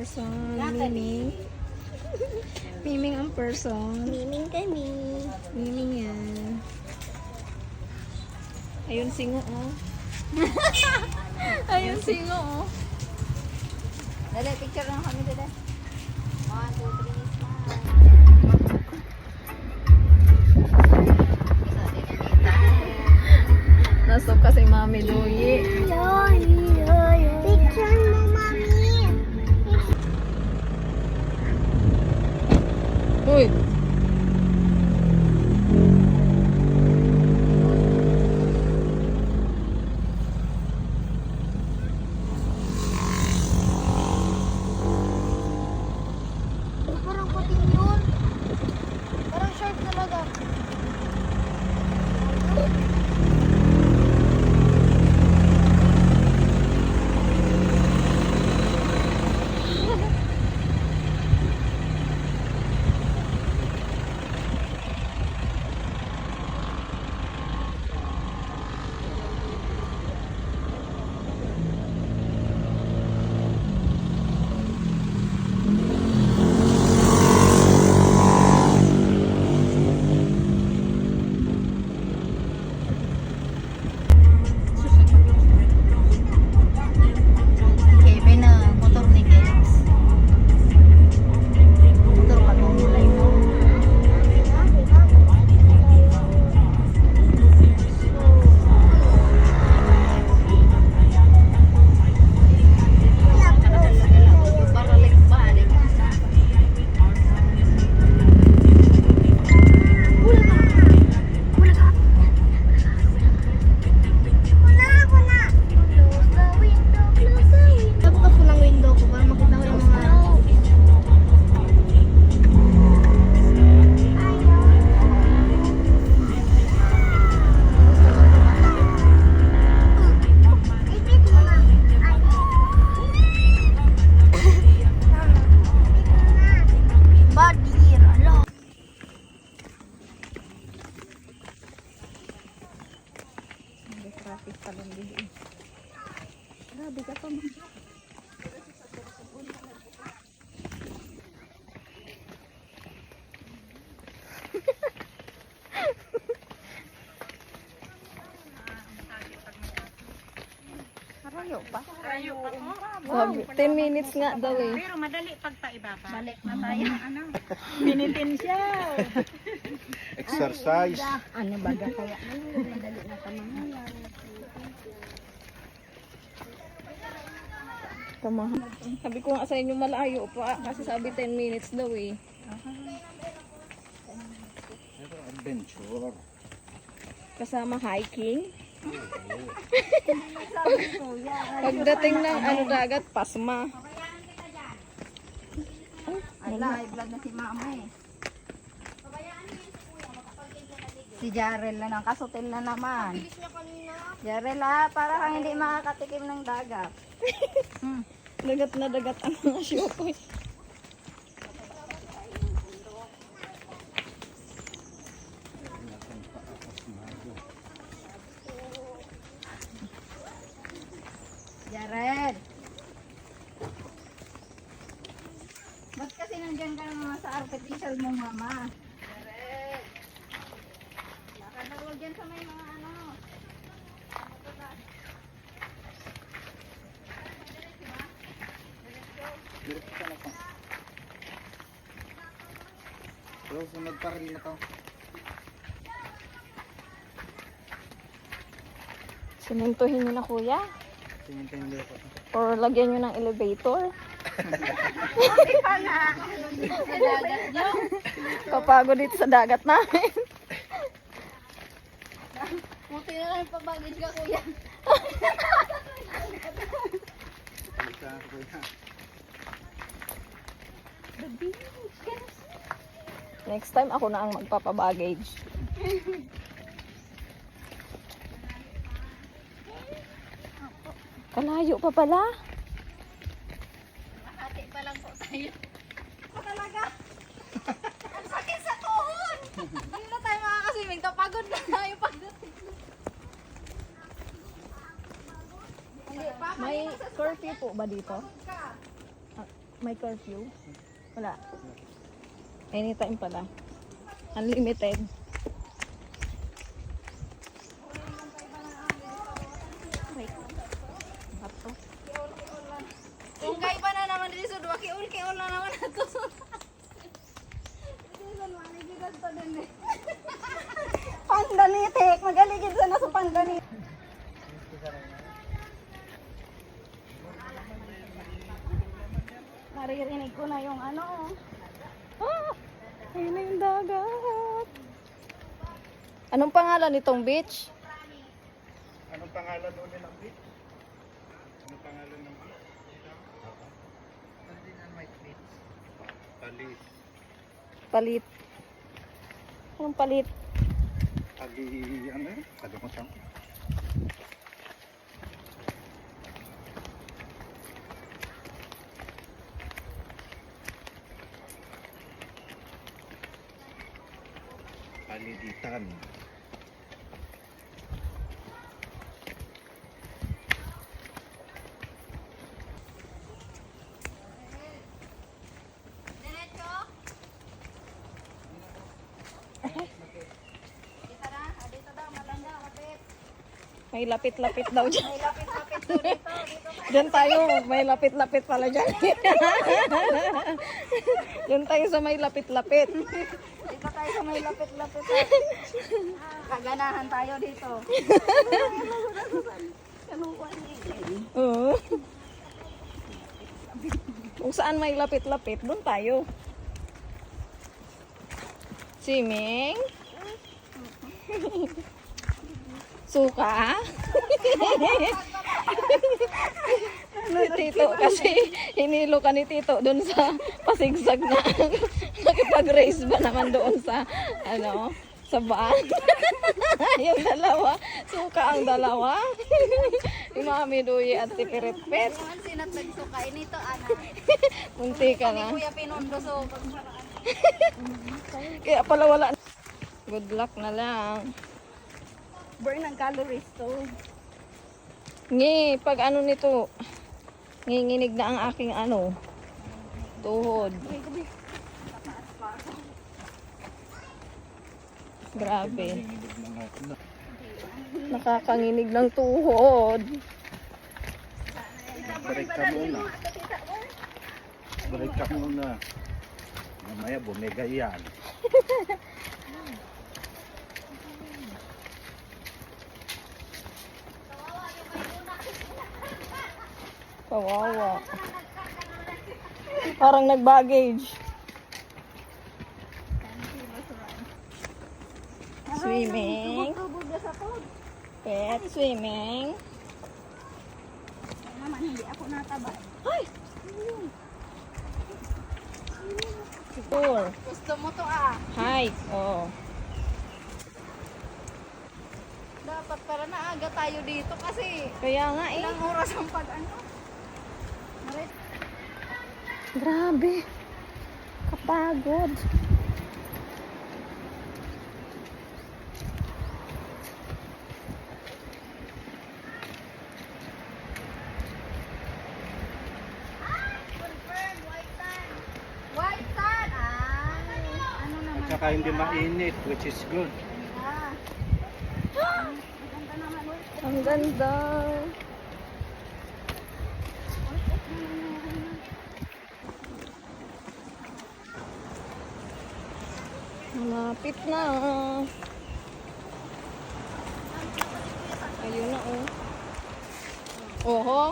person. Miming. Miming ang person. Miming kami. Miming yan. Ayun singo oh. Ayun singo oh. Dali, picture lang kami dali. One, two, three. Nasok kasi mami Luyi. होईल pa. Rayo pa ko. Sabi, 10 minutes nga daw eh. Pero madali pag paibaba. Balik na tayo. Ano? Binitin siya. Exercise. Ano baga kaya? Madali na kamangalan. Kamahan. Sabi ko nga sa inyo malayo pa kasi sabi 10 minutes daw eh. Pero adventure. Kasama hiking. Pagdating ng ano dagat, pasma. Ay, live vlog na si mama eh. Si Jarel na ng kasutil na naman. Jarel ha, para kang hindi makakatikim ng dagat. Hmm. Dagat na dagat ang mga siopoy. Jared! Ba't kasi nandiyan ka naman sa artificial mong mama? Na huwag dyan sa may mga ano. Diretso ka na to. Pero sunod pa rin na to. Simentohin nyo na kuya. Tingin-tingin din ako. Or lagyan nyo ng elevator. Kapagod dito sa dagat namin. Buti na lang pabagage ka kuya. Next time ako na ang magpapabaggage. Kalayo pa pala. Sa'yo. Pa talaga. Ang sakit sa tuhod. Hindi na tayo makakaswimming. Kapagod na tayo pagdating. May curfew po ba dito? may curfew? Wala. Anytime pala. Unlimited. Wait. Ato. Kung kay pa na naman dito, dua kiul, kiul na naman ato. Pandanitik! Magaligid sa nasa pandanitik. Naririnig ko na yung ano. Ah! Ayun yung dagat. Anong pangalan nitong beach? Anong pangalan ulit ng beach? Anong pangalan ng beach? Palis. Palit. Anong palit? Pali, ano yun? Kalimutan ko. Paliditan. Diretso. Dito na, ah, dito daw, maganda, kapit. May lapit-lapit daw dyan. May lapit-lapit to dito, dito. Diyan tayo. May lapit-lapit pala dyan. Diyan tayo sa may lapit-lapit. Dito tayo sa may lapit-lapit. Kaganahan tayo dito. Oo. Kung saan may lapit-lapit, doon tayo. Swimming. Suka. ni Tito kasi hinilo ka ni Tito doon sa pasigsag na nakipag-race ba naman doon sa ano sa van. yung dalawa, suka ang dalawa. yung Mami Duyi at si Pirit-Pit. Naman sinat nagsuka. Inito, ana. Munti ka na. Kuya Pinondo, so. Kaya pala wala. Good luck na lang. Burn ang calories to. Ngi, pag ano nito, nginginig na ang aking ano, tuhod. Grabe. Ng. Nakakanginig ng tuhod. Break ka muna. Break ka muna. Mamaya bumega yan. Kawawa. Parang nag-baggage. Swimming. Pet swimming. Naman, hindi ako nataba. Ay! Tour. Gusto mo to ah. Hike. Oh. Dapat para naaga tayo dito kasi Kaya nga eh. ilang oras ang pag ano. Naman. At saka hindi mainit, which is good. Naman, uy. Ang ganda. Malapit na. Ayun na oh. Oho.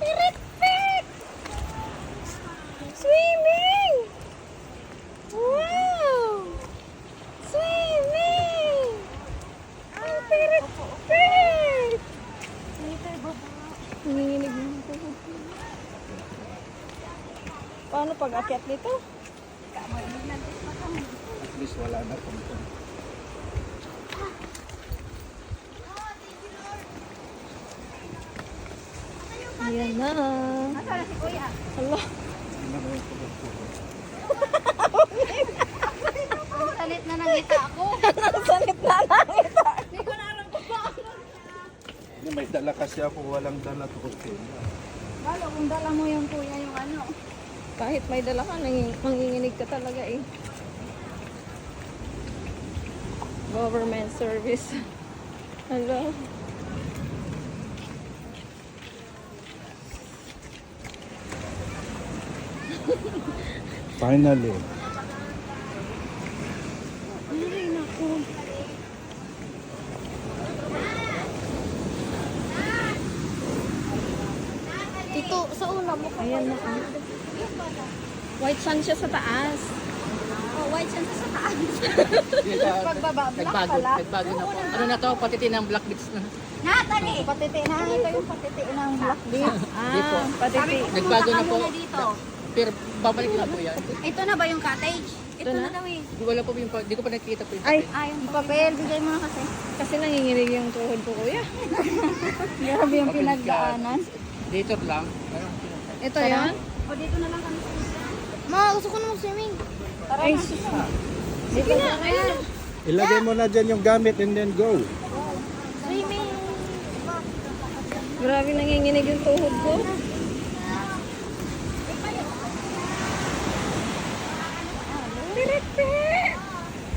Pirit-pit! Swimming! Wow! Swimming! Ang pirit-pit! Nanginginig na ako. Paano pag akyat nito? Least wala na tuntun. Ayan na. Nasaan na si Kuya? Hala. Hindi na yung tulog-tulog. Ang salit na nangita ako. Ang salit na nakita Dala kasi ako walang dala tukil. Lalo kung dala mo yung kuya yung ano. Kahit may dala ka, nanging, manginginig ka talaga eh. Government service. Hello. Finally. Ay, naku. Sa una mo. Ayan na. White sun siya sa taas. Pagbaba, nagbago, nagbago na po. Ano na to, patiti ng black bits na. Natali! Patiti na. Ito yung patiti ng black. Dito. Ah, patiti. Nagbago na po. dito. Pero babalik na po yan. Ito na ba yung cottage? Ito na? daw eh. Di wala po yung, di ko pa nakikita po yung Ay, Ah, yung papel. Bigay mo na kasi. kasi nanginginig yung tuhod ko, kuya. Grabe yung pinagdaanan. Dito lang. Ito yan? O dito na lang kami sa isa. Ma, gusto ko na mag-swimming. Tara Ay, na. Sige na, ayun. Ilagay mo na dyan yung gamit and then go. Swimming. Grabe nanginginig yung tuhod ko.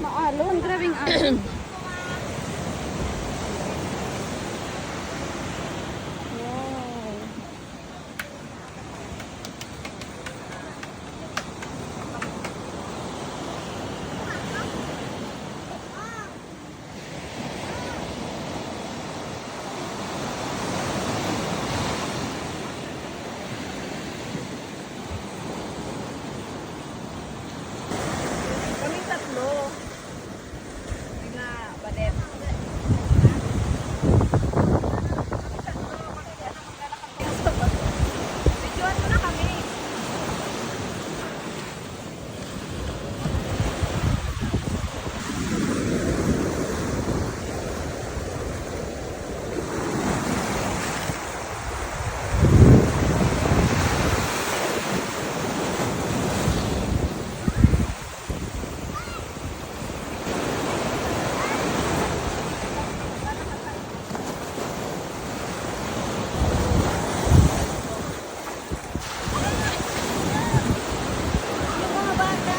Maalon. Grabing alon. Wow. Kami tatlo. Na, badet. Videoan mo na kami. Yung mga bata.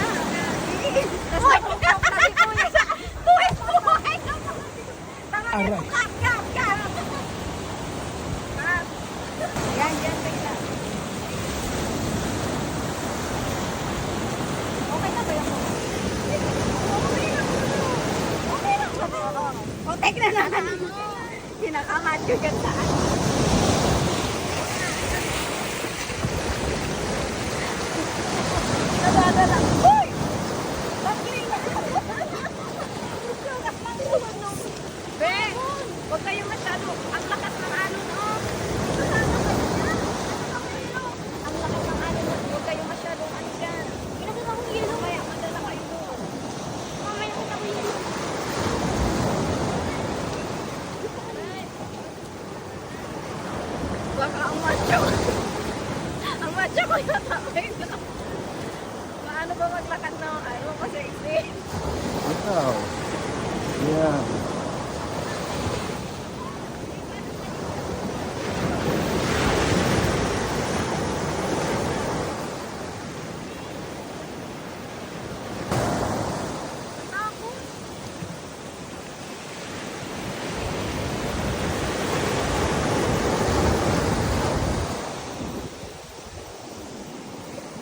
Hoy! Sabi ko yun. Buhay! Buhay! Tama na ito. Kap! Kap! Kap! Kap! Yan, yan. Bigla. Okay na ba yung Okay lang. Okay lang. O, take na lang. Kinakamat ko dyan saan. Nadadala. Hoy! Bakit? Be, huwag kayo masyado. Ang lakas ng alon, oh. Ang lakas ng alon, huwag kayo masyadong ano dyan. Kinagala ko yelo. Kaya madala kayo doon. Mamaya ko na ko yelo. Baka ang macho. Macho ko natabay na. Paano ba maglakad na ano kasi Ikaw. Yeah.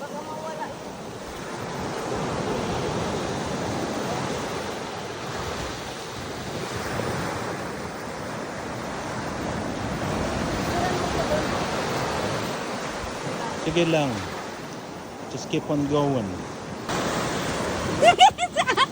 baka mawala. Sige lang. Just keep on going. Dala,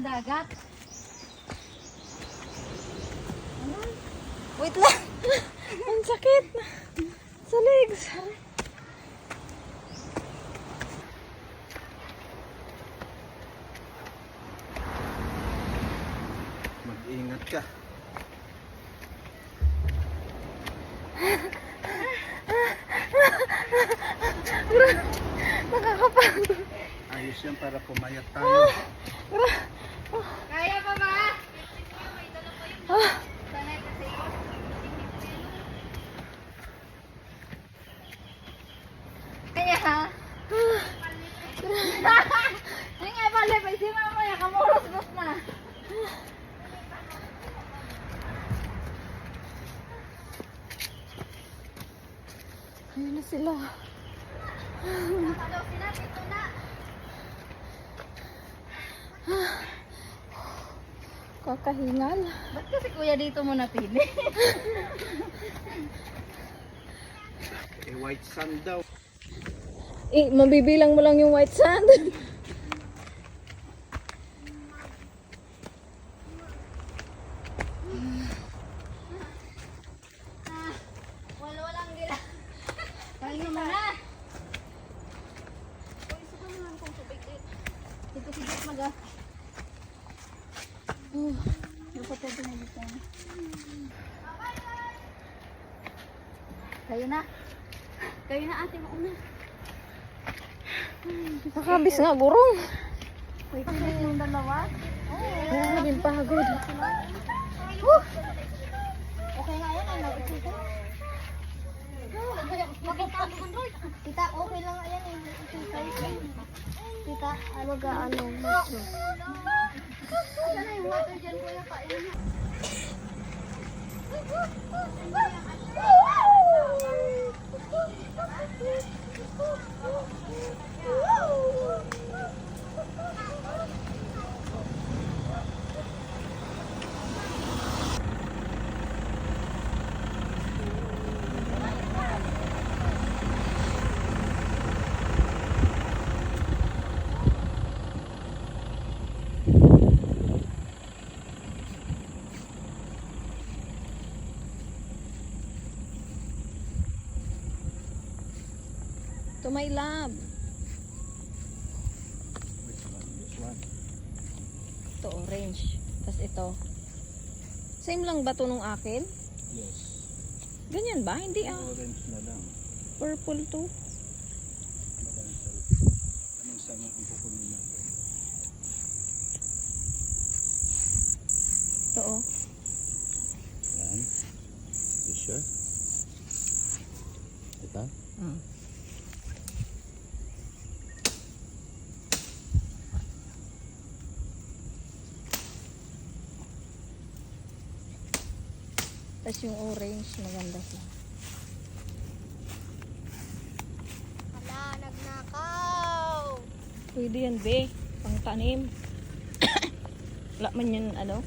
sa dagat? Wait lang. Ang sakit. Sa legs. Mag-ingat ka. Nakakapagod. Ayos yan para pumayat tayo. Kaya pa ba? Ah, Sanay kasi. Kaya ha? Hindi nga pala, pa si mama ya, kamuros-ros na. ayun na sila. Kakahingal. Ba't kasi kuya dito mo napili? Eh, white sand daw. Eh, mabibilang mo lang yung white sand. Wala walang gila. Kaya mo na. Uy, suka naman kung tubig eh. Dito Diyos mag Oh, Dapat pwede na dito. Kayo na. Kayo na ate mauna. nakabis nga gurong. Wait na yung dalawa. Grabe yung pagod. Woo! Okay nga yan, ay nakikita. Makita mo Roy. Tita, okay lang yan eh. Tita, ano ga ano? Ano na yung water dyan kuya kain mo? To my love. Which one? This one? Ito orange. Tapos ito. Same lang ba to nung akin? Yes. Ganyan ba? Hindi ah. Orange na lang. Purple to. Anong sama ang kukunin natin? Ito oh. Yan. You sure? Ito? Ah. Tapos yung orange, maganda siya. Hala, nagnakaw! Pwede yan, be. Pang tanim. Wala man yan, ano?